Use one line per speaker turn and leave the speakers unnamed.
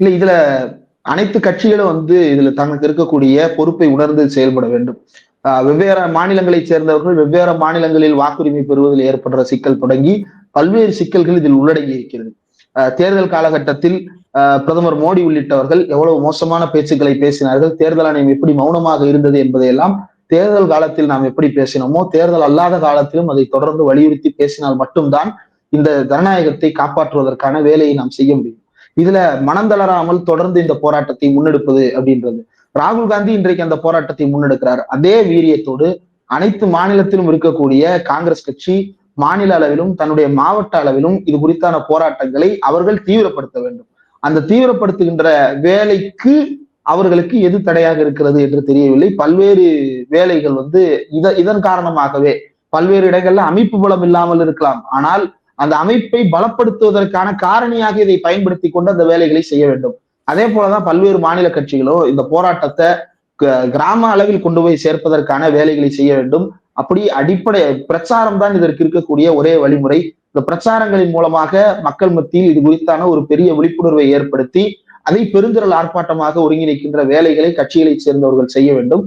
இல்ல இதுல அனைத்து கட்சிகளும் வந்து இதுல தங்களுக்கு இருக்கக்கூடிய பொறுப்பை உணர்ந்து செயல்பட வேண்டும். ஆஹ் வெவ்வேறு மாநிலங்களைச் சேர்ந்தவர்கள் வெவ்வேறு மாநிலங்களில் வாக்குரிமை பெறுவதில் ஏற்படுற சிக்கல் தொடங்கி பல்வேறு சிக்கல்கள் இதில் உள்ளடங்கி இருக்கிறது. தேர்தல் காலகட்டத்தில் ஆஹ் பிரதமர் மோடி உள்ளிட்டவர்கள் எவ்வளவு மோசமான பேச்சுக்களை பேசினார்கள் தேர்தல் ஆணையம் எப்படி மௌனமாக இருந்தது என்பதையெல்லாம் தேர்தல் காலத்தில் நாம் எப்படி பேசினோமோ தேர்தல் அல்லாத காலத்திலும் அதை தொடர்ந்து வலியுறுத்தி பேசினால் மட்டும்தான் இந்த ஜனநாயகத்தை காப்பாற்றுவதற்கான வேலையை நாம் செய்ய முடியும். இதுல மனம் தளராமல் தொடர்ந்து இந்த போராட்டத்தை முன்னெடுப்பது அப்படின்றது. ராகுல் காந்தி இன்றைக்கு அந்த போராட்டத்தை முன்னெடுக்கிறார். அதே வீரியத்தோடு அனைத்து மாநிலத்திலும் இருக்கக்கூடிய காங்கிரஸ் கட்சி மாநில அளவிலும் தன்னுடைய மாவட்ட அளவிலும் இது குறித்தான போராட்டங்களை அவர்கள் தீவிரப்படுத்த வேண்டும். அந்த தீவிரப்படுத்துகின்ற வேலைக்கு அவர்களுக்கு எது தடையாக இருக்கிறது என்று தெரியவில்லை. பல்வேறு வேலைகள் வந்து இத இதன் காரணமாகவே பல்வேறு இடங்கள்ல அமைப்பு பலம் இல்லாமல் இருக்கலாம். ஆனால் அந்த அமைப்பை பலப்படுத்துவதற்கான காரணியாக இதை பயன்படுத்தி கொண்டு அந்த வேலைகளை செய்ய வேண்டும். அதே போலதான் பல்வேறு மாநில கட்சிகளோ இந்த போராட்டத்தை கிராம அளவில் கொண்டு போய் சேர்ப்பதற்கான வேலைகளை செய்ய வேண்டும். அப்படி அடிப்படை பிரச்சாரம் தான் இதற்கு இருக்கக்கூடிய ஒரே வழிமுறை. இந்த பிரச்சாரங்களின் மூலமாக மக்கள் மத்தியில் இது குறித்தான ஒரு பெரிய விழிப்புணர்வை ஏற்படுத்தி அதை பெருந்திரல் ஆர்ப்பாட்டமாக ஒருங்கிணைக்கின்ற வேலைகளை கட்சிகளைச் சேர்ந்தவர்கள் செய்ய வேண்டும்.